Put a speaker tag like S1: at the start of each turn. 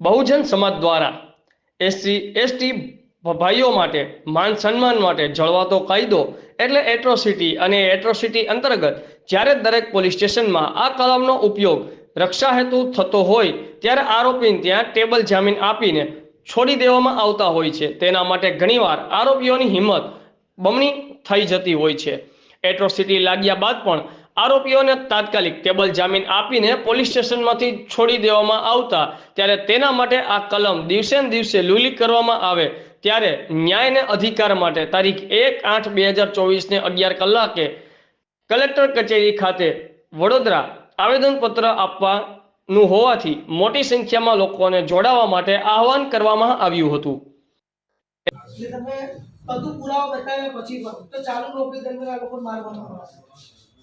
S1: બહુજન સમાજ દ્વારા SC, ST ભાઈઓ માટે માન સન્માન માટે જળવાતો કાયદો એટલે એટ્રોસિટી અને એટ્રોસિટી અંતર્ગત જ્યારે દરેક પોલીસ સ્ટેશનમાં આ કલમનો ઉપયોગ રક્ષા હેતુ થતો હોય ત્યારે આરોપીને ત્યાં ટેબલ જામીન આપીને છોડી દેવામાં આવતા હોય છે. તેના માટે ઘણીવાર આરોપીઓની હિંમત બમણી થઈ જતી હોય છે. એટ્રોસિટી લાગ્યા બાદ પણ આરોપીઓને તાત્કાલિક ટેબલ જામીન આપીને પોલીસ સ્ટેશનમાંથી છોડી દેવામાં આવતા ત્યારે તેના માટે આ કલમ દિવસે ને દિવસે લૂલી કરવામાં આવે ત્યારે ન્યાયને અધિકાર માટે તારીખ એક આઠ બે હજાર ચોવીસને અગિયાર કલાકે કલેક્ટર કચેરી ખાતે વડોદરા આવેદનપત્ર આપવાનું હોવાથી મોટી સંખ્યામાં લોકોને જોડાવા માટે આહવાન કરવામાં આવ્યું હતું.
S2: બધું પુરાવો બતાવ્યા પછી ચાલુ નોકરી દરમિયાન આ લોકો મારવામાં આવશે